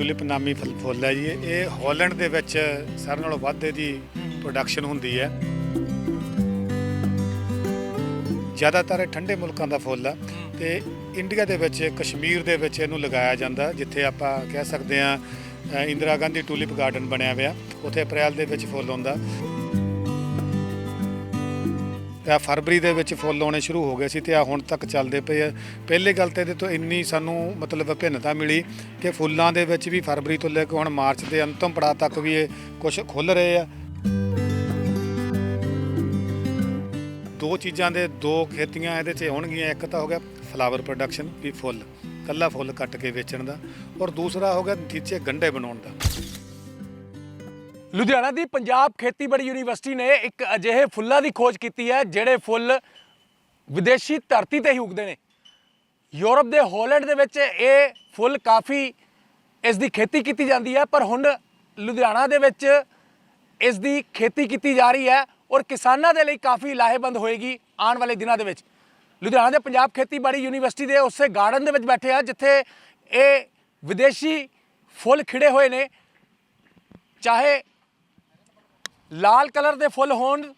Tulip ਨਾਮੀ ਫੁੱਲ ਹੈ ਜੀ। ਇਹ- ਇਹ ਹਾਲੈਂਡ ਦੇ ਵਿੱਚ ਸਾਰਿਆਂ ਨਾਲੋਂ ਵੱਧ ਇਹਦੀ ਪ੍ਰੋਡਕਸ਼ਨ ਹੁੰਦੀ ਹੈ। ਜ਼ਿਆਦਾਤਰ ਠੰਡੇ ਮੁਲਕਾਂ ਦਾ ਫੁੱਲ ਆ ਤੇ ਇੰਡੀਆ ਦੇ ਵਿੱਚ, ਕਸ਼ਮੀਰ ਦੇ ਵਿੱਚ ਇਹਨੂੰ ਲਗਾਇਆ ਜਾਂਦਾ, ਜਿੱਥੇ ਆਪਾਂ ਕਹਿ ਸਕਦੇ ਆ ਇੰਦਰਾ ਗਾਂਧੀ ਟੂਲਿਪ ਗਾਰਡਨ ਬਣਿਆ ਹੋਇਆ। ਉੱਥੇ ਅਪ੍ਰੈਲ ਦੇ ਵਿੱਚ ਫੁੱਲ ਹੁੰਦਾ। ਤੇ ਫਰਵਰੀ ਦੇ ਵਿੱਚ ਫੁੱਲ ਆਉਣੇ ਸ਼ੁਰੂ ਹੋ ਗਏ ਸੀ ਤੇ ਆ ਹੁਣ ਤੱਕ ਚੱਲਦੇ ਪਏ ਆ। ਪਹਿਲੀ ਗੱਲ ਤੇ ਇਹਦੇ ਤੋਂ ਇੰਨੀ ਸਾਨੂੰ ਮਤਲਬ ਭਿੰਨਤਾ ਮਿਲੀ ਕਿ ਫੁੱਲਾਂ ਦੇ ਵਿੱਚ ਵੀ ਫਰਵਰੀ ਤੋਂ ਲੈ ਕੇ ਹੁਣ ਮਾਰਚ ਦੇ ਅੰਤਮ ਪੜਾਅ ਤੱਕ ਵੀ ਇਹ ਕੁਝ ਖੁੱਲ ਰਹੇ ਆ। ਦੋ ਚੀਜ਼ਾਂ ਦੇ ਦੋ ਖੇਤੀਆਂ ਇਹਦੇ 'ਚ ਹੋਣਗੀਆਂ, ਇੱਕ ਤਾਂ ਹੋ ਗਿਆ ਫਲਾਵਰ ਪ੍ਰੋਡਕਸ਼ਨ ਵੀ ਫੁੱਲ, ਕੱਲਾ ਫੁੱਲ ਕੱਟ ਕੇ ਵੇਚਣ ਦਾ ਔਰ ਦੂਸਰਾ ਹੋ ਗਿਆ ਨਤੀਜੇ ਗੰਢੇ ਬਣਾਉਣ ਦਾ। ਲੁਧਿਆਣਾ ਦੀ ਪੰਜਾਬ ਖੇਤੀਬਾੜੀ ਯੂਨੀਵਰਸਿਟੀ ਨੇ ਇੱਕ ਅਜਿਹੇ ਫੁੱਲਾਂ ਦੀ ਖੋਜ ਕੀਤੀ ਹੈ, ਜਿਹੜੇ ਫੁੱਲ ਵਿਦੇਸ਼ੀ ਧਰਤੀ ਤੇ ਹੀ ਉਗਦੇ ਨੇ। ਯੂਰਪ ਦੇ ਹਾਲੈਂਡ ਦੇ ਵਿੱਚ ਇਹ ਫੁੱਲ ਕਾਫੀ ਇਸ ਦੀ ਖੇਤੀ ਕੀਤੀ ਜਾਂਦੀ ਹੈ, ਪਰ ਹੁਣ ਲੁਧਿਆਣਾ ਦੇ ਵਿੱਚ ਇਸ ਦੀ ਖੇਤੀ ਕੀਤੀ ਜਾ ਰਹੀ ਹੈ ਔਰ ਕਿਸਾਨਾਂ ਦੇ ਲਈ ਕਾਫੀ ਲਾਹੇਬੰਦ ਹੋਏਗੀ ਆਉਣ ਵਾਲੇ ਦਿਨਾਂ ਦੇ ਵਿੱਚ। ਲੁਧਿਆਣਾ ਦੇ ਪੰਜਾਬ ਖੇਤੀਬਾੜੀ ਯੂਨੀਵਰਸਿਟੀ ਦੇ ਉਸੇ ਗਾਰਡਨ ਦੇ ਵਿੱਚ ਬੈਠੇ ਆ, ਜਿੱਥੇ ਇਹ ਵਿਦੇਸ਼ੀ ਫੁੱਲ ਖਿੜੇ ਹੋਏ ਨੇ, ਚਾਹੇ ਲਾਲ ਕਲਰ ਦੇ ਫੁੱਲ ਹੋਣ,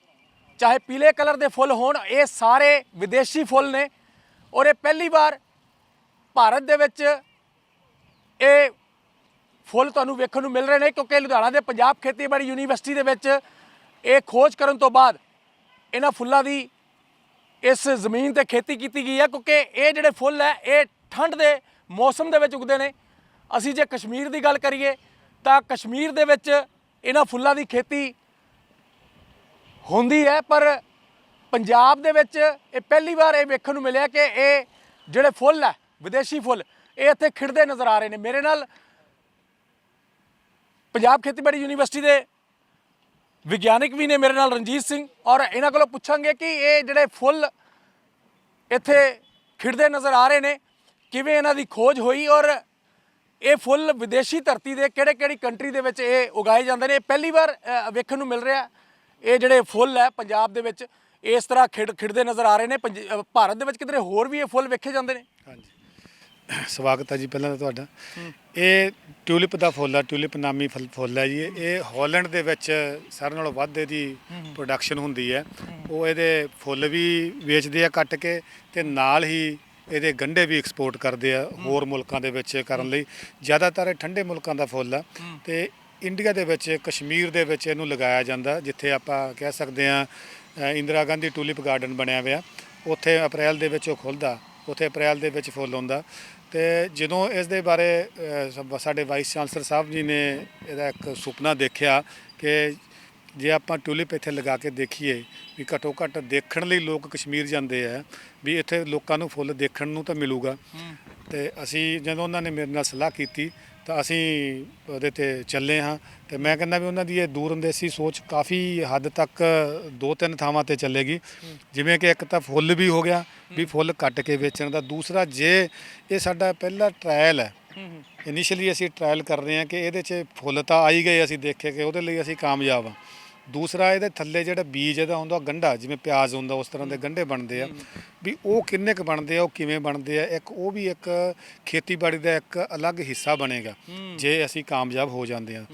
ਚਾਹੇ ਪੀਲੇ ਕਲਰ ਦੇ ਫੁੱਲ ਹੋਣ, ਇਹ ਸਾਰੇ ਵਿਦੇਸ਼ੀ ਫੁੱਲ ਨੇ। ਔਰ ਇਹ ਪਹਿਲੀ ਵਾਰ ਭਾਰਤ ਦੇ ਵਿੱਚ ਇਹ ਫੁੱਲ ਤੁਹਾਨੂੰ ਵੇਖਣ ਨੂੰ ਮਿਲ ਰਹੇ ਨੇ, ਕਿਉਂਕਿ ਲੁਧਿਆਣਾ ਦੇ ਪੰਜਾਬ ਖੇਤੀਬਾੜੀ ਯੂਨੀਵਰਸਿਟੀ ਦੇ ਵਿੱਚ ਇਹ ਖੋਜ ਕਰਨ ਤੋਂ ਬਾਅਦ ਇਹਨਾਂ ਫੁੱਲਾਂ ਦੀ ਇਸ ਜ਼ਮੀਨ ਤੇ ਖੇਤੀ ਕੀਤੀ ਗਈ ਹੈ, ਕਿਉਂਕਿ ਇਹ ਜਿਹੜੇ ਫੁੱਲ ਹੈ, ਇਹ ਠੰਡ ਦੇ ਮੌਸਮ ਦੇ ਵਿੱਚ ਉਗਦੇ ਨੇ। ਅਸੀਂ ਜੇ ਕਸ਼ਮੀਰ ਦੀ ਗੱਲ ਕਰੀਏ, ਤਾਂ ਕਸ਼ਮੀਰ ਦੇ ਵਿੱਚ ਇਹਨਾਂ ਫੁੱਲਾਂ ਦੀ ਖੇਤੀ ਹੁੰਦੀ ਹੈ, ਪਰ ਪੰਜਾਬ ਦੇ ਵਿੱਚ ਇਹ ਪਹਿਲੀ ਵਾਰ ਇਹ ਵੇਖਣ ਨੂੰ ਮਿਲਿਆ ਕਿ ਇਹ ਜਿਹੜੇ ਫੁੱਲ ਹੈ, ਵਿਦੇਸ਼ੀ ਫੁੱਲ, ਇਹ ਇੱਥੇ ਖਿੜਦੇ ਨਜ਼ਰ ਆ ਰਹੇ ਨੇ। ਮੇਰੇ ਨਾਲ ਪੰਜਾਬ ਖੇਤੀਬਾੜੀ ਯੂਨੀਵਰਸਿਟੀ ਦੇ ਵਿਗਿਆਨਿਕ ਵੀ ਨੇ ਮੇਰੇ ਨਾਲ ਰਣਜੀਤ ਸਿੰਘ ਔਰ ਇਹਨਾਂ ਕੋਲੋਂ ਪੁੱਛਾਂਗੇ ਕਿ ਇਹ ਜਿਹੜੇ ਫੁੱਲ ਇੱਥੇ ਖਿੜਦੇ ਨਜ਼ਰ ਆ ਰਹੇ ਨੇ, ਕਿਵੇਂ ਇਹਨਾਂ ਦੀ ਖੋਜ ਹੋਈ ਔਰ ਇਹ ਫੁੱਲ ਵਿਦੇਸ਼ੀ ਧਰਤੀ ਦੇ ਕਿਹੜੇ ਕਿਹੜੀ ਕੰਟਰੀ ਦੇ ਵਿੱਚ ਇਹ ਉਗਾਏ ਜਾਂਦੇ ਨੇ? ਇਹ ਪਹਿਲੀ ਵਾਰ ਵੇਖਣ ਨੂੰ ਮਿਲ ਰਿਹਾ। ਇਹ ਜਿਹੜੇ ਫੁੱਲ ਹੈ ਪੰਜਾਬ ਦੇ ਵਿੱਚ ਇਸ ਤਰ੍ਹਾਂ ਖਿੜ ਖਿੜਦੇ ਨਜ਼ਰ ਆ ਰਹੇ ਨੇ। ਪੰਜ- ਅ, ਭਾਰਤ ਦੇ ਵਿੱਚ ਕਿਧਰੇ ਹੋਰ ਵੀ ਇਹ ਫੁੱਲ ਵੇਖੇ ਜਾਂਦੇ ਨੇ? ਹਾਂਜੀ। ਸਵਾਗਤ ਹੈ ਜੀ ਪਹਿਲਾਂ ਤਾਂ ਤੁਹਾਡਾ। ਇਹ ਟਿਊਲਿਪ ਦਾ ਫੁੱਲ ਹੈ ਟਿਊਲਿਪ ਨਾਮੀ ਫਲ ਫੁੱਲ ਹੈ ਜੀ। ਇਹ- ਇਹ ਹਾਲੈਂਡ ਦੇ ਵਿੱਚ ਸਾਰਿਆਂ ਨਾਲੋਂ ਵੱਧ ਇਹਦੀ ਪ੍ਰੋਡਕਸ਼ਨ ਹੁੰਦੀ ਹੈ। ਉਹ ਇਹਦੇ ਫੁੱਲ ਵੀ ਵੇਚਦੇ ਆ ਕੱਟ ਕੇ ਤੇ ਨਾਲ ਹੀ ਇਹਦੇ ਗੰਢੇ ਵੀ ਐਕਸਪੋਰਟ ਕਰਦੇ ਆ ਹੋਰ ਮੁਲਕਾਂ ਦੇ ਵਿੱਚ ਕਰਨ ਲਈ। ਜ਼ਿਆਦਾਤਰ ਇਹ ਠੰਡੇ ਮੁਲਕਾਂ ਦਾ ਫੁੱਲ ਆ। ਤੇ ਇੰਡੀਆ ਦੇ ਵਿੱਚ ਕਸ਼ਮੀਰ ਦੇ ਵਿੱਚ ਇਹਨੂੰ ਲਗਾਇਆ ਜਾਂਦਾ ਜਿੱਥੇ ਆਪਾਂ ਕਹਿ ਸਕਦੇ ਆ ਇੰਦਰਾ ਗਾਂਧੀ ਟੂਲਿਪ ਗਾਰਡਨ ਬਣਿਆ ਹੋਇਆ। ਉੱਥੇ ਅਪ੍ਰੈਲ ਦੇ ਵਿੱਚ ਉਹ ਖੁੱਲਦਾ ਉੱਥੇ ਅਪ੍ਰੈਲ ਦੇ ਵਿੱਚ ਫੁੱਲ ਹੁੰਦਾ। ਤੇ ਜਦੋਂ ਇਸ ਦੇ ਬਾਰੇ ਸਾਡੇ ਵਾਈਸ ਚਾਂਸਲਰ ਸਾਹਿਬ ਜੀ ਨੇ ਇਹਦਾ ਇੱਕ ਸੁਪਨਾ ਦੇਖਿਆ ਕਿ ਜੇ ਆਪਾਂ ਟਿਊਲਿਪ ਇੱਥੇ ਲਗਾ ਕੇ ਦੇਖੀਏ ਵੀ ਘੱਟੋ ਘੱਟ ਦੇਖਣ ਲਈ ਲੋਕ ਕਸ਼ਮੀਰ ਜਾਂਦੇ ਆ ਵੀ ਇੱਥੇ ਲੋਕਾਂ ਨੂੰ ਫੁੱਲ ਦੇਖਣ ਨੂੰ ਤਾਂ ਮਿਲੂਗਾ। ਤੇ ਅਸੀਂ ਜਦੋਂ ਉਹਨਾਂ ਨੇ ਮੇਰੇ ਨਾਲ ਸਲਾਹ ਕੀਤੀ ਤਾਂ ਅਸੀਂ ਉਹਦੇ ਤੇ ਚੱਲੇ ਹਾਂ ਤੇ ਮੈਂ ਕਹਿੰਦਾ ਵੀ ਉਹਨਾਂ ਦੀ ਇਹ ਦੂਰਅੰਦੇਸ਼ੀ ਸੋਚ ਕਾਫੀ ਹੱਦ ਤੱਕ ਦੋ ਤਿੰਨ ਥਾਵਾਂ ਤੇ ਚੱਲੇਗੀ। ਜਿਵੇਂ ਕਿ ਇੱਕ ਤਾਂ ਫੁੱਲ ਵੀ ਹੋ ਗਿਆ, ਵੀ ਫੁੱਲ ਕੱਟ ਕੇ ਵੇਚਣ ਦਾ। ਦੂਸਰਾ ਜੇ ਇਹ ਸਾਡਾ ਪਹਿਲਾ ਟ੍ਰਾਇਲ ਹੈ ਇਨੀਸ਼ੀਅਲੀ ਅਸੀਂ ਟ੍ਰਾਇਲ ਕਰ ਰਹੇ ਹਾਂ ਕਿ ਇਹਦੇ 'ਚ ਫੁੱਲ ਤਾਂ ਆਈ ਗਏ ਅਸੀਂ ਦੇਖੇ ਕਿ ਉਹਦੇ ਲਈ ਅਸੀਂ ਕਾਮਯਾਬ ਹਾਂ। ਦੂਸਰਾ ਇਹਦੇ ਥੱਲੇ ਜਿਹੜਾ ਬੀਜ ਇਹਦਾ ਹੁੰਦਾ ਗੰਢਾ ਜਿਵੇਂ ਪਿਆਜ਼ ਹੁੰਦਾ ਉਸ ਤਰ੍ਹਾਂ ਦੇ ਗੰਢੇ ਬਣਦੇ ਆ। ਵੀ ਉਹ ਕਿੰਨੇ ਕੁ ਬਣਦੇ ਆ ਉਹ ਕਿਵੇਂ ਬਣਦੇ ਆ ਇੱਕ ਉਹ ਵੀ ਇੱਕ ਖੇਤੀਬਾੜੀ ਦਾ ਇੱਕ ਅਲੱਗ ਹਿੱਸਾ ਬਣੇਗਾ ਜੇ ਅਸੀਂ ਕਾਮਯਾਬ ਹੋ ਜਾਂਦੇ ਆ।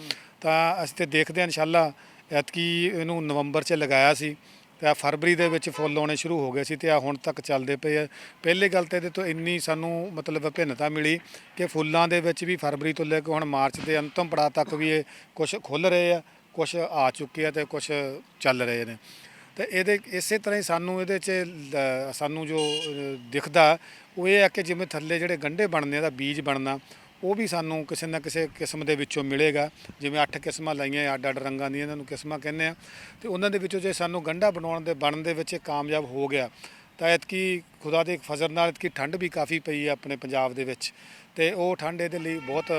ਤਾਂ ਅਸੀਂ ਤੇ ਦੇਖਦੇ ਹਾਂ ਇਨਸ਼ਾਅੱਲਾ ਐਤਕੀ ਇਹਨੂੰ ਨਵੰਬਰ 'ਚ ਲਗਾਇਆ ਸੀ ਤੇ ਫਰਵਰੀ ਦੇ ਵਿੱਚ ਫੁੱਲ ਆਉਣੇ ਸ਼ੁਰੂ ਹੋ ਗਏ ਸੀ ਤੇ ਆ ਹੁਣ ਤੱਕ ਚੱਲਦੇ ਪਏ ਆ। ਪਹਿਲੀ ਗੱਲ ਤੇ ਇਹਦੇ ਤੋਂ ਇੰਨੀ ਸਾਨੂੰ ਮਤਲਬ ਵਿਭਿੰਨਤਾ ਮਿਲੀ ਕਿ ਫੁੱਲਾਂ ਦੇ ਵਿੱਚ ਵੀ ਫਰਵਰੀ ਤੋਂ ਲੈ ਕੇ ਹੁਣ ਮਾਰਚ ਦੇ ਅੰਤਮ ਪੜਾਅ ਤੱਕ ਵੀ ਇਹ ਕੁਝ ਖੁੱਲ ਰਹੇ ਆ। ਕੁਝ ਆ ਚੁੱਕੇ ਆ ਤੇ ਕੁਝ ਚੱਲ ਰਹੇ ਨੇ। ਤੇ ਇਹਦੇ ਇਸੇ ਤਰ੍ਹਾਂ ਹੀ ਸਾਨੂੰ ਇਹਦੇ 'ਚ ਲ- ਸਾਨੂੰ ਜੋ ਅ, ਦਿਖਦਾ ਉਹ ਇਹ ਹੈ ਕਿ ਜਿਵੇਂ ਥੱਲੇ ਜਿਹੜੇ ਗੰਢੇ ਬਣਨੇ ਦਾ ਬੀਜ ਬਣਨਾ ਉਹ ਵੀ ਸਾਨੂੰ ਕਿਸੇ ਨਾ ਕਿਸੇ ਕਿਸਮ ਦੇ ਵਿੱਚੋਂ ਮਿਲੇਗਾ। ਜਿਵੇਂ ਅੱਠ ਕਿਸਮਾਂ ਲਾਈਆਂ ਅੱਡ ਅੱਡ ਰੰਗਾਂ ਦੀਆਂ ਇਹਨਾਂ ਨੂੰ ਕਿਸਮਾਂ ਕਹਿੰਦੇ ਆ। ਤੇ ਉਹਨਾਂ ਦੇ ਵਿੱਚੋਂ ਜੇ ਸਾਨੂੰ ਗੰਢਾ ਬਣਾਉਣ ਦੇ ਬਣਨ ਦੇ ਵਿੱਚ ਇਹ ਕਾਮਯਾਬ ਹੋ ਗਿਆ ਤਾਂ ਐਤਕੀ ਖੁਦਾ ਦੇ ਫਜ਼ਲ ਨਾਲ ਐਤਕੀ ਠੰਡ ਵੀ ਕਾਫੀ ਪਈ ਹੈ ਆਪਣੇ ਪੰਜਾਬ ਦੇ ਵਿੱਚ ਤੇ ਉਹ ਠੰਡ ਇਹਦੇ ਲਈ ਬਹੁਤ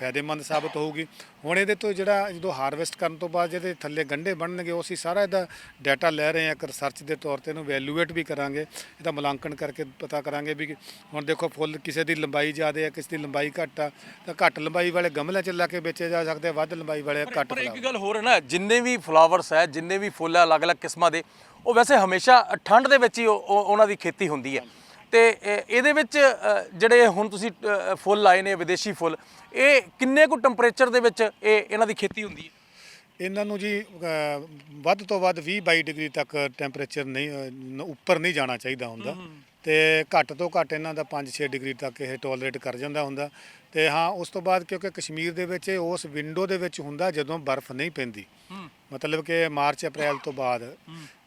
ਫਾਇਦੇਮੰਦ ਸਾਬਤ ਹੋਊਗੀ। ਹੁਣ ਇਹਦੇ ਤੋਂ ਜਿਹੜਾ ਜਦੋਂ ਹਾਰਵੈਸਟ ਕਰਨ ਤੋਂ ਬਾਅਦ ਜਿਹਦੇ ਥੱਲੇ ਗੰਢੇ ਬਣਨਗੇ ਉਹ ਅਸੀਂ ਸਾਰਾ ਇਹਦਾ ਡਾਟਾ ਲੈ ਰਹੇ ਹਾਂ ਇੱਕ ਰਿਸਰਚ ਦੇ ਤੌਰ ਤੇ ਇਹਨੂੰ ਵੈਲੂਏਟ ਵੀ ਕਰਾਂਗੇ। ਇਹਦਾ ਮੁਲਾਂਕਣ ਕਰਕੇ ਪਤਾ ਕਰਾਂਗੇ ਵੀ ਹੁਣ ਦੇਖੋ ਫੁੱਲ ਕਿਸੇ ਦੀ ਲੰਬਾਈ ਜ਼ਿਆਦਾ ਹੈ ਕਿਸੇ ਦੀ ਲੰਬਾਈ ਘੱਟ ਆ ਤਾਂ ਘੱਟ ਲੰਬਾਈ ਵਾਲੇ ਗਮਲਿਆਂ 'ਚ ਲਾ ਕੇ ਵੇਚੇ ਜਾ ਸਕਦੇ ਆ, ਵੱਧ ਲੰਬਾਈ ਵਾਲੇ ਘੱਟ ਪਰ ਇੱਕ ਗੱਲ ਹੋਰ ਹੈ ਨਾ ਜਿੰਨੇ ਵੀ ਫਲਾਵਰਸ ਹੈ ਜਿੰਨੇ ਵੀ ਫੁੱਲ ਹੈ ਅਲੱਗ-ਅਲੱਗ ਕਿਸਮਾਂ ਦੇ ਉਹ ਵੈਸੇ ਹਮੇਸ਼ਾ ਠੰਡ ਦੇ ਵਿੱਚ ਹੀ ਉਹ- ਉਹ- ਉਹਨਾਂ ਦੀ ਖੇਤੀ ਹੁੰਦੀ ਹੈ। ਤੇ ਇਹਦੇ ਵਿੱਚ ਜਿਹੜੇ ਹੁਣ ਤੁਸੀਂ ਫੁੱਲ ਲਾਏ ਨੇ ਵਿਦੇਸ਼ੀ ਫੁੱਲ ਇਹ ਕਿੰਨੇ ਕੁ ਟੈਂਪਰੇਚਰ ਦੇ ਵਿੱਚ ਇਹ ਇਹਨਾਂ ਦੀ ਖੇਤੀ ਹੁੰਦੀ ਹੈ? ਇਹਨਾਂ ਨੂੰ ਜੀ ਵੱਧ ਤੋਂ ਵੱਧ 20 22 ਡਿਗਰੀ ਤੱਕ ਟੈਂਪਰੇਚਰ ਨਹੀਂ ਉੱਪਰ ਨਹੀਂ ਜਾਣਾ ਚਾਹੀਦਾ ਹੁੰਦਾ। ਤੇ ਘੱਟ ਤੋਂ ਘੱਟ ਇਹਨਾਂ ਦਾ 5-6 ਡਿਗਰੀ ਤੱਕ ਇਹ ਟੋਲਰੇਟ ਕਰ ਜਾਂਦਾ ਹੁੰਦਾ। ਤੇ ਹਾਂ ਉਸ ਤੋਂ ਬਾਅਦ ਕਿਉਂਕਿ ਕਸ਼ਮੀਰ ਦੇ ਵਿੱਚ ਇਹ ਉਸ ਵਿੰਡੋ ਦੇ ਵਿੱਚ ਹੁੰਦਾ ਜਦੋਂ ਬਰਫ਼ ਨਹੀਂ ਪੈਂਦੀ। ਮਤਲਬ ਕਿ ਮਾਰਚ ਅਪ੍ਰੈਲ ਤੋਂ ਬਾਅਦ।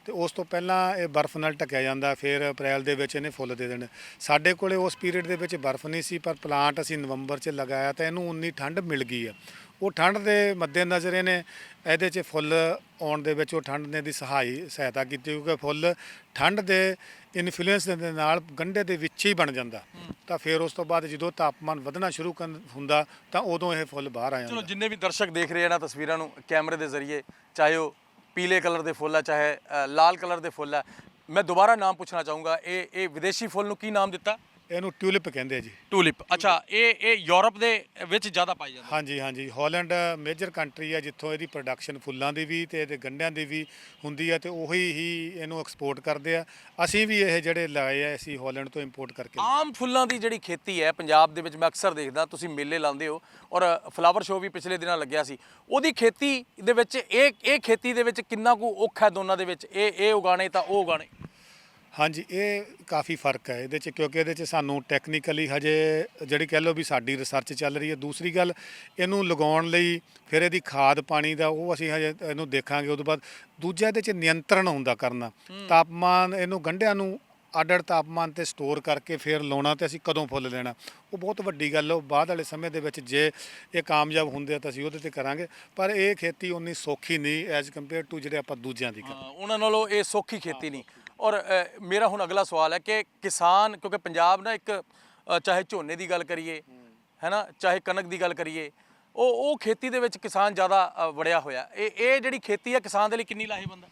ਤੇ ਉਸ ਤੋਂ ਪਹਿਲਾਂ ਇਹ ਬਰਫ਼ ਨਾਲ ਢੱਕਿਆ ਜਾਂਦਾ ਫਿਰ ਅਪ੍ਰੈਲ ਦੇ ਵਿੱਚ ਇਹਨੇ ਫੁੱਲ ਦੇ ਦੇਣੇ। ਸਾਡੇ ਕੋਲੇ ਉਸ ਪੀਰੀਅਡ ਦੇ ਵਿੱਚ ਬਰਫ਼ ਨਹੀਂ ਸੀ ਪਰ ਪਲਾਂਟ ਅਸੀਂ ਨਵੰਬਰ 'ਚ ਲਗਾਇਆ ਤਾਂ ਇਹਨੂੰ ਉਨੀ ਠੰਡ ਮਿਲ ਗਈ ਆ। ਉਹ ਠੰਡ ਦੇ ਮੱਦੇਨਜ਼ਰ ਇਹਨੇ ਇਹਦੇ 'ਚ ਫੁੱਲ ਆਉਣ ਦੇ ਵਿੱਚ ਉਹ ਠੰਡ ਨੇ ਦੀ ਸਹਾਈ ਸਹਾਇਤਾ ਕੀਤੀ ਕਿਉਂਕਿ ਫੁੱਲ ਠੰਡ ਦੇ ਇਨਫਲੂਐਂਸ ਦੇ ਨਾਲ ਗੰਢੇ ਦੇ ਵਿੱਚ ਹੀ ਬਣ ਜਾਂਦਾ। ਤਾਂ ਫਿਰ ਉਸ ਤੋਂ ਬਾਅਦ ਜਦੋਂ ਤਾਪਮਾਨ ਵਧਣਾ ਸ਼ੁਰੂ ਕਰਨ- ਹੁੰਦਾ ਤਾਂ ਉਦੋਂ ਇਹ ਫੁੱਲ ਬਾਹਰ ਆ ਚਲੋ ਜਾਂਦਾ। ਜਿੰਨੇ ਵੀ ਦਰਸ਼ਕ ਦੇਖ ਰਹੇ ਆ ਨਾ ਤਸਵੀਰਾਂ ਨੂੰ ਕੈਮਰੇ ਦੇ ਜ਼ਰੀਏ ਚਾਹੇ ਉਹ ਪੀਲੇ ਕਲਰ ਦੇ ਫੁੱਲ ਆ, ਚਾਹੇ ਲਾਲ ਕਲਰ ਦੇ ਫੁੱਲ ਆ। ਮੈਂ ਦੁਬਾਰਾ ਨਾਮ ਪੁੱਛਣਾ ਚਾਹੂੰਗਾ, ਇਹ ਇਹ ਵਿਦੇਸ਼ੀ ਫੁੱਲ ਨੂੰ ਕੀ ਨਾਮ ਦਿੱਤਾ? ਇਹਨੂੰ ਟਿਊਲਿਪ ਕਹਿੰਦੇ ਆ ਜੀ। ਟੂਲਿਪ ਅੱਛਾ ਇਹ ਇਹ ਯੂਰਪ ਦੇ ਵਿੱਚ ਜ਼ਿਆਦਾ ਪਾਈ ਜਾਂਦੀ ਹਾਂਜੀ ਹਾਂਜੀ। ਹਾਲੈਂਡ ਮੇਜਰ ਕੰਟਰੀ ਆ ਜਿੱਥੋਂ ਇਹਦੀ ਪ੍ਰੋਡਕਸ਼ਨ ਫੁੱਲਾਂ ਦੀ ਵੀ ਤੇ ਇਹਦੇ ਗੰਢਿਆਂ ਦੀ ਵੀ ਹੁੰਦੀ ਆ ਤੇ ਉਹੀ ਹੀ ਇਹਨੂੰ ਐਕਸਪੋਰਟ ਕਰਦੇ ਆ। ਅਸੀਂ ਵੀ ਇਹ ਜਿਹੜੇ ਲਾਏ ਆ ਅਸੀਂ ਹਾਲੈਂਡ ਤੋਂ ਇੰਪੋਰਟ ਕਰਕੇ ਆਮ ਫੁੱਲਾਂ ਦੀ ਜਿਹੜੀ ਖੇਤੀ ਹੈ ਪੰਜਾਬ ਦੇ ਵਿੱਚ ਮੈਂ ਅਕਸਰ ਦੇਖਦਾ ਤੁਸੀਂ ਮੇਲੇ ਲਾਉਂਦੇ ਹੋ ਔਰ ਫਲਾਵਰ ਸ਼ੋਅ ਵੀ ਪਿਛਲੇ ਦਿਨਾਂ ਲੱਗਿਆ ਸੀ। ਉਹਦੀ ਖੇਤੀ ਦੇ ਵਿੱਚ ਇਹ ਇਹ ਖੇਤੀ ਦੇ ਵਿੱਚ ਕਿੰਨਾ ਕੁ ਔਖਾ ਹੈ ਦੋਨਾਂ ਦੇ ਵਿੱਚ? ਇਹ ਇਹ ਉਗਾਣੇ ਤਾਂ ਉਹ ਉਗਾਣੇ ਹਾਂਜੀ ਇਹ ਕਾਫੀ ਫ਼ਰਕ ਹੈ ਇਹਦੇ ਚ ਕਿਉਂਕਿ ਇਹਦੇ ਚ ਸਾਨੂੰ ਟੈਕਨੀਕਲੀ ਹਜੇ ਜਿਹੜੀ ਕਹਿ ਲਓ ਵੀ ਸਾਡੀ ਰਿਸਰਚ ਚੱਲ ਰਹੀ ਹੈ। ਦੂਸਰੀ ਗੱਲ ਇਹਨੂੰ ਲਗਾਉਣ ਲਈ ਫਿਰ ਇਹਦੀ ਖਾਦ ਪਾਣੀ ਦਾ ਉਹ ਅਸੀਂ ਹਜੇ ਇਹਨੂੰ ਦੇਖਾਂਗੇ ਉਸ ਤੋਂ ਬਾਅਦ ਦੂਜਾ ਇਹਦੇ ਚ ਨਿਯੰਤਰਣ ਹੁੰਦਾ ਕਰਨਾ ਤਾਪਮਾਨ ਇਹਨੂੰ ਗੰਢਿਆਂ ਨੂੰ ਅੱਡ-ਅੱਡ ਤਾਪਮਾਨ ਤੇ ਸਟੋਰ ਕਰਕੇ ਫਿਰ ਲਾਉਣਾ ਤੇ ਅਸੀਂ ਕਦੋਂ ਫੁੱਲ ਲੈਣਾ। ਉਹ ਬਹੁਤ ਵੱਡੀ ਗੱਲ ਹੈ ਉਹ ਬਾਅਦ ਵਾਲੇ ਸਮੇਂ ਦੇ ਵਿੱਚ ਜੇ ਇਹ ਕਾਮਯਾਬ ਹੁੰਦੇ ਤਾਂ ਅਸੀਂ ਉਹਦੇ ਤੇ ਕਰਾਂਗੇ ਪਰ ਇਹ ਖੇਤੀ ਉਨੀ ਸੌਖੀ ਨਹੀਂ ਐਜ਼ ਕੰਪੇਅਰ ਟੂ ਜਿਹੜੇ ਆਪਾਂ ਦੂਜਿਆਂ ਦੀ ਕਰਦੇ ਹਾਂ, ਉਹਨਾਂ ਨਾਲੋਂ ਇਹ ਸੌਖੀ ਖੇਤੀ ਨਹੀਂ। ਔਰ ਮੇਰਾ ਹੁਣ ਅਗਲਾ ਸਵਾਲ ਹੈ ਕਿ ਕਿਸਾਨ ਕਿਉਂਕਿ ਪੰਜਾਬ ਨਾ ਇੱਕ ਚਾਹੇ ਝੋਨੇ ਦੀ ਗੱਲ ਕਰੀਏ ਹੈਨਾ ਚਾਹੇ ਕਣਕ ਦੀ ਗੱਲ ਕਰੀਏ ਉਹ ਉਹ ਖੇਤੀ ਦੇ ਵਿੱਚ ਕਿਸਾਨ ਜ਼ਿਆਦਾ ਵੜਿਆ ਹੋਇਆ। ਇਹ ਇਹ ਜਿਹੜੀ ਖੇਤੀ ਹੈ ਕਿਸਾਨ ਦੇ ਲਈ ਕਿੰਨੀ ਲਾਹੇਵੰਦ ਹੈ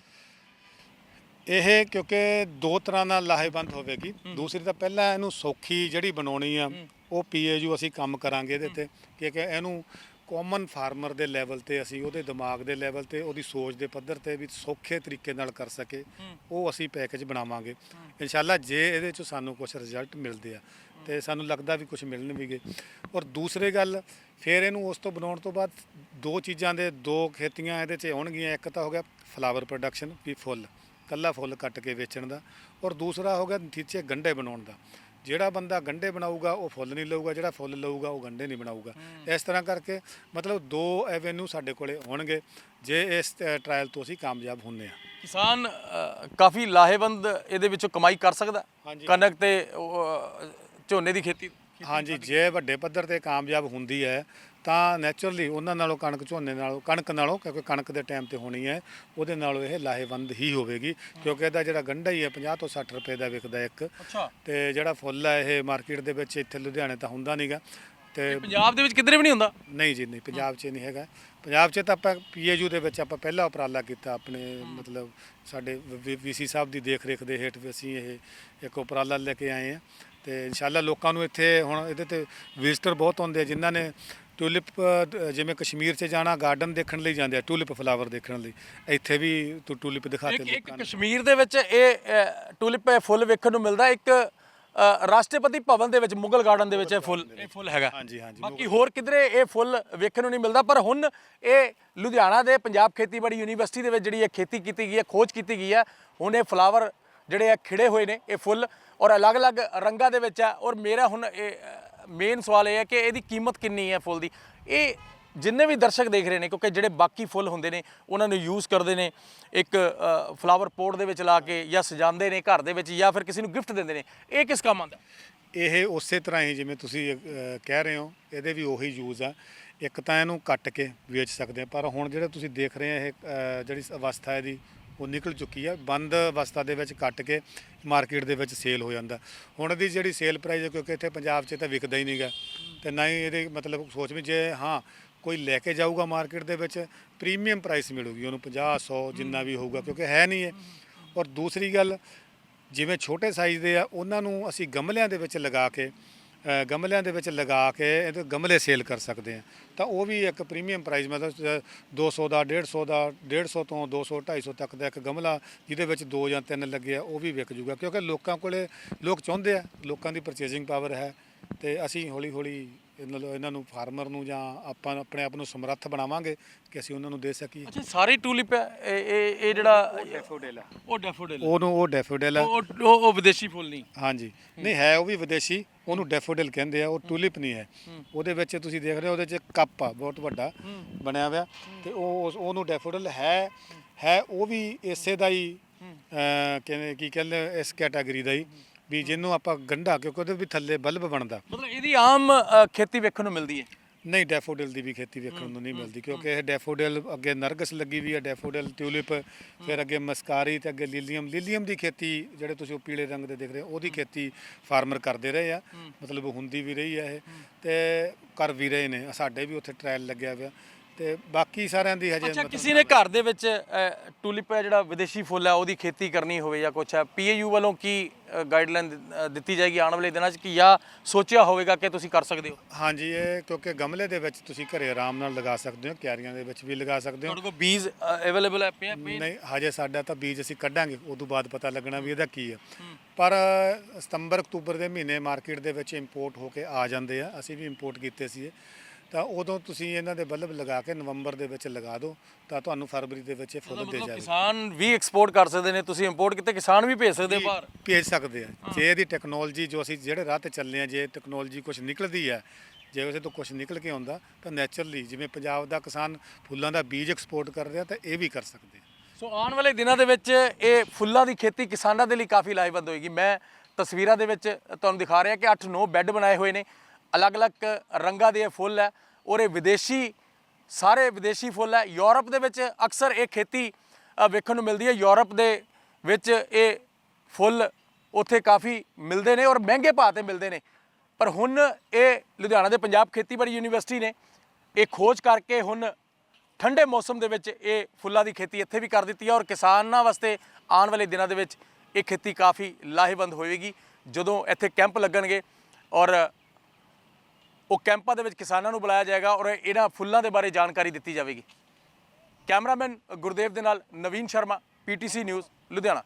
ਇਹ ਕਿਉਂਕਿ ਦੋ ਤਰ੍ਹਾਂ ਨਾਲ ਲਾਹੇਵੰਦ ਹੋਵੇਗੀ। ਦੂਸਰੀ ਤਾਂ ਪਹਿਲਾਂ ਇਹਨੂੰ ਸੌਖੀ ਜਿਹੜੀ ਬਣਾਉਣੀ ਆ ਉਹ ਪੀਏਯੂ ਅਸੀਂ ਕੰਮ ਕਰਾਂਗੇ ਇਹਦੇ ਤੇ ਕਿਉਂਕਿ ਇਹਨੂੰ ਕਾਮਨ ਫਾਰਮਰ ਦੇ ਲੈਵਲ ਤੇ ਅਸੀਂ, ਉਹਦੇ ਦਿਮਾਗ ਦੇ ਲੈਵਲ ਤੇ, ਉਹਦੀ ਸੋਚ ਦੇ ਪੱਧਰ ਤੇ ਵੀ ਸੌਖੇ ਤਰੀਕੇ ਨਾਲ ਕਰ ਸਕੇ, ਉਹ ਅਸੀਂ ਪੈਕੇਜ ਬਣਾਵਾਂਗੇ। ਇਨਸ਼ਾਅੱਲਾ ਜੇ ਇਹਦੇ ਚ ਸਾਨੂੰ ਕੁਝ ਰਿਜ਼ਲਟ ਮਿਲਦੇ ਆ, ਤੇ ਸਾਨੂੰ ਲੱਗਦਾ ਵੀ ਕੁਝ ਮਿਲਣ ਵੀਗੇ ਔਰ ਦੂਸਰੇ ਗੱਲ, ਫਿਰ ਇਹਨੂੰ ਉਸ ਤੋਂ ਬਣਾਉਣ ਤੋਂ ਬਾਅਦ ਦੋ ਚੀਜ਼ਾਂ ਦੇ, ਦੋ ਖੇਤੀਆਂ ਇਹਦੇ 'ਚ ਆਉਣਗੀਆਂ। ਇੱਕ ਤਾਂ ਹੋ ਗਿਆ ਫਲਾਵਰ ਪ੍ਰੋਡਕਸ਼ਨ ਵੀ ਫੁੱਲ, ਕੱਲਾ ਫੁੱਲ ਕੱਟ ਕੇ ਵੇਚਣ ਦਾ। ਔਰ ਦੂਸਰਾ ਹੋ ਗਿਆ ਨਤੀਜੇ ਗੰਢੇ ਬਣਾਉਣ ਦਾ। ਜਿਹੜਾ ਬੰਦਾ ਗੰਢੇ ਬਣਾਊਗਾ ਉਹ ਫੁੱਲ ਨਹੀਂ ਲਊਗਾ ਜਿਹੜਾ ਫੁੱਲ ਲਊਗਾ ਉਹ ਗੰਢੇ ਨਹੀਂ ਬਣਾਊਗਾ। ਇਸ ਤਰ੍ਹਾਂ ਕਰਕੇ ਮਤਲਬ ਦੋ ਐਵੇਨਿਊ ਸਾਡੇ ਕੋਲੇ ਹੋਣਗੇ ਜੇ ਇਸ ਟ੍ਰਾਇਲ ਤੋਂ ਅਸੀਂ ਕਾਮਯਾਬ ਹੁੰਨੇ ਆ ਕਿਸਾਨ ਕਾਫੀ ਲਾਹੇਵੰਦ ਇਹਦੇ ਵਿੱਚੋਂ ਕਮਾਈ ਕਰ ਸਕਦਾ ਹਾਂਜੀ। ਕਣਕ ਤੇ ਝੋਨੇ ਦੀ ਖੇਤੀ? ਹਾਂਜੀ ਜੇ ਵੱਡੇ ਪੱਧਰ ਤੇ ਕਾਮਯਾਬ ਹੁੰਦੀ ਹੈ ਤਾਂ ਨੇਚਰਲੀ ਉਹਨਾਂ ਨਾਲੋਂ ਕਣਕ ਝੋਨੇ ਨਾਲੋਂ ਕਣਕ ਨਾਲੋਂ ਕਿਉਂਕਿ ਕਣਕ ਦੇ ਟਾਈਮ ਤੇ ਹੋਣੀ ਹੈ ਉਹਦੇ ਨਾਲੋਂ ਇਹ ਲਾਹੇਵੰਦ ਹੀ ਹੋਵੇਗੀ ਕਿਉਂਕਿ ਇਹਦਾ ਜਿਹੜਾ ਗੰਢਾ ਹੀ ਹੈ 50 ਤੋਂ 60 ਰੁਪਏ ਦਾ ਵਿਕਦਾ ਇੱਕ। ਅੱਛਾ। ਤੇ ਜਿਹੜਾ ਫੁੱਲ ਹੈ ਇਹ ਮਾਰਕੀਟ ਦੇ ਵਿੱਚ ਇੱਥੇ ਲੁਧਿਆਣੇ ਤਾਂ ਹੁੰਦਾ ਨਹੀਂਗਾ ਤੇ ਪੰਜਾਬ ਦੇ ਵਿੱਚ ਕਿਧਰੇ ਵੀ ਨਹੀਂ ਹੁੰਦਾ? ਨਹੀਂ ਜੀ ਨਹੀਂ ਪੰਜਾਬ 'ਚ ਨਹੀਂ ਹੈਗਾ। ਪੰਜਾਬ 'ਚ ਤਾਂ ਆਪਾਂ ਪੀਏਯੂ ਦੇ ਵਿੱਚ ਆਪਾਂ ਪਹਿਲਾ ਉਪਰਾਲਾ ਕੀਤਾ ਆਪਣੇ ਮਤਲਬ ਸਾਡੇ ਵੀਸੀ ਸਾਹਿਬ ਦੀ ਦੇਖ ਰੇਖ ਦੇ ਹੇਠ ਵੀ ਅਸੀਂ ਇਹ ਇੱਕ ਉਪਰਾਲਾ ਲੈ ਕੇ ਆਏ ਆ ਤੇ ਇਨਸ਼ਾਅੱਲਾ ਲੋਕਾਂ ਨੂੰ ਇੱਥੇ ਹੁਣ ਇਹਦੇ ਤੇ ਵਿਜ਼ਟਰ ਬਹੁਤ ਆਉਂਦੇ ਆ ਜਿਨ੍ਹਾਂ ਨੇ ਟੂਲਿਪ ਜਿਵੇਂ ਕਸ਼ਮੀਰ 'ਚ ਜਾਣਾ ਗਾਰਡਨ ਦੇਖਣ ਲਈ ਜਾਂਦੇ ਆ ਟੂਲਿਪ ਫਲਾਵਰ ਦੇਖਣ ਲਈ। ਇੱਥੇ ਵੀ ਟੂ- ਟੂਲਿਪ ਦਿਖਾਤੇ ਇੱਕ ਇੱਕ ਲੋਕਾਂ ਨੂੰ। ਕਸ਼ਮੀਰ ਦੇ ਵਿੱਚ ਇਹ ਅ, ਟੂਲਿਪ ਇਹ ਫੁੱਲ ਵੇਖਣ ਨੂੰ ਮਿਲਦਾ ਇੱਕ ਅ, ਰਾਸ਼ਟਰਪਤੀ ਭਵਨ ਦੇ ਵਿੱਚ ਮੁਗਲ ਗਾਰਡਨ ਦੇ ਵਿੱਚ ਇਹ ਫੁੱਲ ਇਹ ਫੁੱਲ ਹੈਗਾ। ਹਾਂਜੀ ਹਾਂਜੀ ਬਾਕੀ ਹੋਰ ਕਿਧਰੇ ਇਹ ਫੁੱਲ ਵੇਖਣ ਨੂੰ ਨਹੀਂ ਮਿਲਦਾ ਪਰ ਹੁਣ ਇਹ ਲੁਧਿਆਣਾ ਦੇ ਪੰਜਾਬ ਖੇਤੀਬਾੜੀ ਯੂਨੀਵਰਸਿਟੀ ਦੇ ਵਿੱਚ ਜਿਹੜੀ ਇਹ ਖੇਤੀ ਕੀਤੀ ਗਈ ਹੈ ਖੋਜ ਕੀਤੀ ਗਈ ਹੈ ਹੁਣ ਇਹ ਫਲਾਵਰ ਜਿਹੜੇ ਆ ਖਿੜੇ ਹੋਏ ਨੇ ਇਹ ਫੁੱਲ ਔਰ ਅਲੱਗ-ਅਲੱਗ ਰੰਗਾਂ ਦੇ ਵਿੱਚ ਆ ਔਰ ਮੇਰਾ ਹੁਣ ਇਹ ਮੇਨ ਸਵਾਲ ਇਹ ਹੈ ਕਿ ਇਹਦੀ ਕੀਮਤ ਕਿੰਨੀ ਹੈ ਫੁੱਲ ਦੀ? ਇਹ ਜਿੰਨੇ ਵੀ ਦਰਸ਼ਕ ਦੇਖ ਰਹੇ ਨੇ, ਕਿਉਂਕਿ ਜਿਹੜੇ ਬਾਕੀ ਫੁੱਲ ਹੁੰਦੇ ਨੇ, ਉਹਨਾਂ ਨੂੰ ਯੂਜ਼ ਕਰਦੇ ਨੇ, ਇੱਕ ਫਲਾਵਰ ਪੋਟ ਦੇ ਵਿੱਚ ਲਾ ਕੇ ਜਾਂ ਸਜਾਉਂਦੇ ਨੇ ਘਰ ਦੇ ਵਿੱਚ ਜਾਂ ਫਿਰ ਕਿਸੇ ਨੂੰ ਗਿਫਟ ਦਿੰਦੇ ਨੇ, ਇਹ ਕਿਸ ਕੰਮ ਆਉਂਦਾ? ਇਹ ਉਸੇ ਤਰ੍ਹਾਂ ਹੀ ਜਿਵੇਂ ਤੁਸੀਂ ਕਹਿ ਰਹੇ ਹੋ, ਇਹਦੇ ਵੀ ਉਹੀ ਯੂਜ਼ ਆ। ਇੱਕ ਤਾਂ ਇਹਨੂੰ ਕੱਟ ਕੇ ਵੇਚ ਸਕਦੇ ਆ, ਪਰ ਹੁਣ ਜਿਹੜਾ ਤੁਸੀਂ ਦੇਖ ਰਹੇ ਆ ਇਹ ਜਿਹੜੀ ਅਵਸਥਾ ਇਹਦੀ ਉਹ ਨਿਕਲ ਚੁੱਕੀ ਆ। ਬੰਦ ਅਵਸਥਾ ਦੇ ਵਿੱਚ ਕੱਟ ਕੇ ਮਾਰਕੀਟ ਦੇ ਵਿੱਚ ਸੇਲ ਹੋ ਜਾਂਦਾ। ਹੁਣ ਇਹਦੀ ਜਿਹੜੀ ਸੇਲ ਪ੍ਰਾਈਸ ਕਿਉਂਕਿ ਇੱਥੇ ਪੰਜਾਬ 'ਚ ਤਾਂ ਵਿਕਦਾ ਹੀ ਨਹੀਂਗਾ ਤੇ ਨਾ ਹੀ ਇਹਦੇ ਮਤਲਬ ਸੋਚ ਵੀ ਜੇ ਹਾਂ, ਕੋਈ ਲੈ ਕੇ ਜਾਊਗਾ ਮਾਰਕੀਟ ਦੇ ਵਿੱਚ ਪ੍ਰੀਮੀਅਮ ਪ੍ਰਾਈਸ ਮਿਲੂਗੀ ਉਹਨੂੰ 50 100 ਜਿੰਨਾ ਵੀ ਹੋਊਗਾ, ਕਿਉਂਕਿ ਹੈ ਨਹੀਂ ਇਹ। ਔਰ ਦੂਸਰੀ ਗੱਲ, ਜਿਵੇਂ ਛੋਟੇ ਸਾਈਜ਼ ਦੇ ਆ, ਉਹਨਾਂ ਨੂੰ ਅਸੀਂ ਗਮਲਿਆਂ ਦੇ ਵਿੱਚ ਲਗਾ ਕੇ ਗਮਲਿਆਂ ਦੇ ਵਿੱਚ ਲਗਾ ਕੇ ਇਹਦੇ ਗਮਲੇ ਸੇਲ ਕਰ ਸਕਦੇ ਆ। ਤਾਂ ਉਹ ਵੀ ਇੱਕ ਪ੍ਰੀਮੀਅਮ ਪ੍ਰਾਈਸ ਮਤਲਬ ਅ, 200 ਦਾ 150 ਦਾ 150 ਤੋਂ 200 250 ਤੱਕ ਦਾ ਇੱਕ ਗਮਲਾ ਜਿਹਦੇ ਵਿੱਚ ਦੋ ਜਾਂ ਤਿੰਨ ਲੱਗੇ ਆ ਉਹ ਵੀ ਵਿਕ ਜੂਗਾ। ਕਿਉਂਕਿ ਲੋਕਾਂ ਕੋਲੇ ਲੋਕ ਚਾਹੁੰਦੇ ਆ ਲੋਕਾਂ ਦੀ ਪਰਚੇਜ਼ਿੰਗ ਪਾਵਰ ਹੈ ਤੇ ਅਸੀਂ ਹੌਲੀ ਹੌਲੀ ਇਹਨਾਂ ਨੂੰ- ਇਹਨਾਂ ਨੂੰ ਫਾਰਮਰ ਨੂੰ ਜਾਂ ਆਪਾਂ ਆਪਣੇ ਆਪ ਨੂੰ ਸਮਰੱਥ ਬਣਾਵਾਂਗੇ ਕਿ ਅਸੀਂ ਉਹਨਾਂ ਨੂੰ ਦੇ ਸਕੀਏ। ਅੱਛਾ ਸਾਰੀ ਟੂਲਿਪ ਹੈ ਇਹ ਇਹ ਇਹ ਜਿਹੜਾ ਡੈਫੋਡਿਲ ਉਹ ਡੈਫੋਡਿਲ ਉਹਨੂੰ ਉਹ ਡੈਫੋਡਿਲ ਹੈ ਉਹ ਉਹ ਉਹ ਵਿਦੇਸ਼ੀ ਫੁੱਲ ਨਹੀਂ। ਹਾਂਜੀ। ਨਹੀਂ ਹੈ ਉਹ ਵੀ ਵਿਦੇਸ਼ੀ ਉਹਨੂੰ ਡੈਫੋਡਿਲ ਕਹਿੰਦੇ ਆ ਉਹ ਟੂਲਿਪ ਨਹੀਂ ਹੈ। ਉਹਦੇ ਵਿੱਚ ਤੁਸੀਂ ਦੇਖ ਰਹੇ ਹੋ ਉਹਦੇ 'ਚ ਕੱਪ ਆ ਬਹੁਤ ਵੱਡਾ ਬਣਿਆ ਹੋਇਆ। ਤੇ ਉਹ ਉਸ- ਉਹਨੂੰ ਡੈਫੋਡਿਲ ਹੈ ਹੈ ਉਹ ਵੀ ਇਸੇ ਦਾ ਹੀ ਅਹ, ਕਿਵੇਂ ਕੀ ਕਹਿੰਦੇ ਇਸ ਕੈਟਾਗਰੀ ਦਾ ਹੀ। ਵੀ ਜਿਹਨੂੰ ਆਪਾਂ ਗੰਢਾ ਕਿਉਂਕਿ ਉਹਦੇ ਵੀ ਥੱਲੇ ਬਲਬ ਬਣਦਾ। ਮਤਲਬ ਇਹਦੀ ਆਮ ਅ, ਖੇਤੀ ਵੇਖਣ ਨੂੰ ਮਿਲਦੀ ਹੈ? ਨਹੀਂ ਡੈਫੋਡਿਲ ਦੀ ਵੀ ਖੇਤੀ ਵੇਖਣ ਨੂੰ ਨਹੀਂ ਮਿਲਦੀ ਕਿਉਂਕਿ ਇਹ ਡੈਫੋਡਿਲ ਅੱਗੇ ਨਰਗਸ ਲੱਗੀ ਵੀ ਹੈ ਡੈਫੋਡਿਲ ਟਿਊਲਿਪ ਫਿਰ ਅੱਗੇ ਮਸਕਾਰੀ ਤੇ ਅੱਗੇ ਲੀਲੀਅਮ। ਲੀਲੀਅਮ ਦੀ ਖੇਤੀ ਜਿਹੜੇ ਤੁਸੀਂ ਉਹ ਪੀਲੇ ਰੰਗ ਦੇ ਦੇਖ ਰਹੇ ਹੋ ਉਹਦੀ ਖੇਤੀ ਫਾਰਮਰ ਕਰਦੇ ਰਹੇ ਆ ਮਤਲਬ ਹੁੰਦੀ ਵੀ ਰਹੀ ਹੈ ਇਹ। ਤੇ ਕਰ ਵੀ ਰਹੇ ਨੇ ਸਾਡੇ ਵੀ ਉੱਥੇ ਟ੍ਰਾਇਲ ਲੱਗਿਆ ਹੋਇਆ। ਤੇ ਬਾਕੀ ਸਾਰਿਆਂ ਦੀ ਹਜੇ ਅੱਛਾ ਕਿਸੇ ਨੇ ਘਰ ਦੇ ਵਿੱਚ ਅ, ਟੂਲਿਪ ਹੈ ਜਿਹੜਾ ਵਿਦੇਸ਼ੀ ਫੁੱਲ ਹੈ ਉਹਦੀ ਖੇਤੀ ਕਰਨੀ ਹੋਵੇ ਜਾਂ ਕੁਛ ਹੈ ਪੀਏਯੂ ਵੱਲੋਂ ਕੀ ਗਾਈਡਲਾਈਨ ਦਿੱਤੀ ਜਾਏਗੀ ਆਉਣ ਵਾਲੇ ਦਿਨਾਂ 'ਚ ਕਿ ਜਾਂ ਸੋਚਿਆ ਹੋਵੇਗਾ ਕਿ ਤੁਸੀਂ ਕਰ ਸਕਦੇ ਹੋ? ਹਾਂਜੀ ਇਹ ਕਿਉਂਕਿ ਗਮਲੇ ਦੇ ਵਿੱਚ ਤੁਸੀਂ ਘਰੇ ਆਰਾਮ ਨਾਲ ਲਗਾ ਸਕਦੇ ਹੋ ਕਿਆਰੀਆਂ ਦੇ ਵਿੱਚ ਵੀ ਲਗਾ ਸਕਦੇ ਹੋ। ਤੁਹਾਡੇ ਕੋਲ ਬੀਜ ਅਵੇਲੇਬਲ ਹੈ ਪਏ ਨਹੀਂ ਹਜੇ ਸਾਡਾ ਤਾਂ ਬੀਜ ਅਸੀਂ ਕੱਢਾਂਗੇ ਉਸ ਤੋਂ ਬਾਅਦ ਪਤਾ ਲੱਗਣਾ ਵੀ ਇਹਦਾ ਕੀ ਹੈ। ਪਰ ਸਤੰਬਰ ਅਕਤੂਬਰ ਦੇ ਮਹੀਨੇ ਮਾਰਕੀਟ ਦੇ ਵਿੱਚ ਇੰਪੋਰਟ ਹੋ ਕੇ ਆ ਜਾਂਦੇ ਆ ਅਸੀਂ ਵੀ ਇੰਪੋਰਟ ਕੀਤੇ ਸੀ ਇਹ। ਤਾਂ ਉਦੋਂ ਤੁਸੀਂ ਇਹਨਾਂ ਦੇ ਬਲਬ ਲਗਾ ਕੇ ਨਵੰਬਰ ਦੇ ਵਿੱਚ ਲਗਾ ਦਿਓ ਤਾਂ ਤੁਹਾਨੂੰ ਫਰਵਰੀ ਦੇ ਵਿੱਚ ਇਹ ਫੁੱਲ ਦੇ ਮਤਲਬ ਜਾਵੇ ਕਿਸਾਨ ਵੀ ਐਕਸਪੋਰਟ ਕਰ ਸਕਦੇ ਨੇ ਤੁਸੀਂ ਇੰਪੋਰਟ ਕੀਤੇ ਕਿਸਾਨ ਵੀ ਭੇਜ ਸਕਦੇ ਬਾਹਰ? ਭੇਜ ਸਕਦੇ ਆ। ਜੇ ਇਹਦੀ ਟੈਕਨੋਲੋਜੀ ਜੋ ਅਸੀਂ ਜਿਹੜੇ ਰਾਹ ਤੇ ਚੱਲੇ ਆ ਜੇ ਟੈਕਨੋਲੋਜੀ ਕੁਝ ਨਿਕਲਦੀ ਹੈ ਜੇ ਉਸੇ ਤੋਂ ਕੁਝ ਨਿਕਲ ਕੇ ਆਉਂਦਾ ਤਾਂ ਨੇਚਰਲੀ ਜਿਵੇਂ ਪੰਜਾਬ ਦਾ ਕਿਸਾਨ ਫੁੱਲਾਂ ਦਾ ਬੀਜ ਐਕਸਪੋਰਟ ਕਰ ਰਿਹਾ ਤਾਂ ਇਹ ਵੀ ਕਰ ਸਕਦੇ ਆ। ਸੋ ਆਉਣ ਵਾਲੇ ਦਿਨਾਂ ਦੇ ਵਿੱਚ ਇਹ ਫੁੱਲਾਂ ਦੀ ਖੇਤੀ ਕਿਸਾਨਾਂ ਦੇ ਲਈ ਕਾਫੀ ਲਾਹੇਵੰਦ ਹੋਏਗੀ। ਮੈਂ ਤਸਵੀਰਾਂ ਦੇ ਵਿੱਚ ਤੁਹਾਨੂੰ ਦਿਖਾ ਰਿਹਾ ਕਿ 8-9 ਬੈੱਡ ਬਣਾਏ ਹੋਏ ਨੇ। ਅਲੱਗ-ਅਲੱਗ ਰੰਗਾਂ ਦੇ ਇਹ ਫੁੱਲ ਹੈ ਔਰ ਇਹ ਵਿਦੇਸ਼ੀ, ਸਾਰੇ ਵਿਦੇਸ਼ੀ ਫੁੱਲ ਹੈ। ਯੂਰਪ ਦੇ ਵਿੱਚ ਅਕਸਰ ਇਹ ਖੇਤੀ ਵੇਖਣ ਨੂੰ ਮਿਲਦੀ ਹੈ। ਯੂਰਪ ਦੇ ਵਿੱਚ ਇਹ ਫੁੱਲ ਉੱਥੇ ਕਾਫੀ ਮਿਲਦੇ ਨੇ ਔਰ ਮਹਿੰਗੇ ਭਾਅ ਤੇ ਮਿਲਦੇ ਨੇ। ਪਰ ਹੁਣ ਇਹ ਲੁਧਿਆਣਾ ਦੇ ਪੰਜਾਬ ਖੇਤੀਬਾੜੀ ਯੂਨੀਵਰਸਿਟੀ ਨੇ ਇਹ ਖੋਜ ਕਰਕੇ ਹੁਣ ਠੰਡੇ ਮੌਸਮ ਦੇ ਵਿੱਚ ਇਹ ਫੁੱਲਾਂ ਦੀ ਖੇਤੀ ਇੱਥੇ ਵੀ ਕਰ ਦਿੱਤੀ ਹੈ ਔਰ ਕਿਸਾਨਾਂ ਵਾਸਤੇ ਆਉਣ ਵਾਲੇ ਦਿਨਾਂ ਦੇ ਵਿੱਚ ਇਹ ਖੇਤੀ ਕਾਫੀ ਲਾਹੇਵੰਦ ਹੋਵੇਗੀ। ਜਦੋਂ ਇੱਥੇ ਕੈਂਪ ਲੱਗਣਗੇ ਔਰ ਉਹ ਕੈਂਪਾਂ ਦੇ ਵਿੱਚ ਕਿਸਾਨਾਂ ਨੂੰ ਬੁਲਾਇਆ ਜਾਏਗਾ ਔਰ ਇਹਨਾਂ ਫੁੱਲਾਂ ਦੇ ਬਾਰੇ ਜਾਣਕਾਰੀ ਦਿੱਤੀ ਜਾਵੇਗੀ। ਕੈਮਰਾਮੈਨ ਗੁਰਦੇਵ ਦੇ ਨਾਲ ਨਵੀਨ ਸ਼ਰਮਾ, ਪੀਟੀਸੀ ਨਿਊਜ਼, ਲੁਧਿਆਣਾ।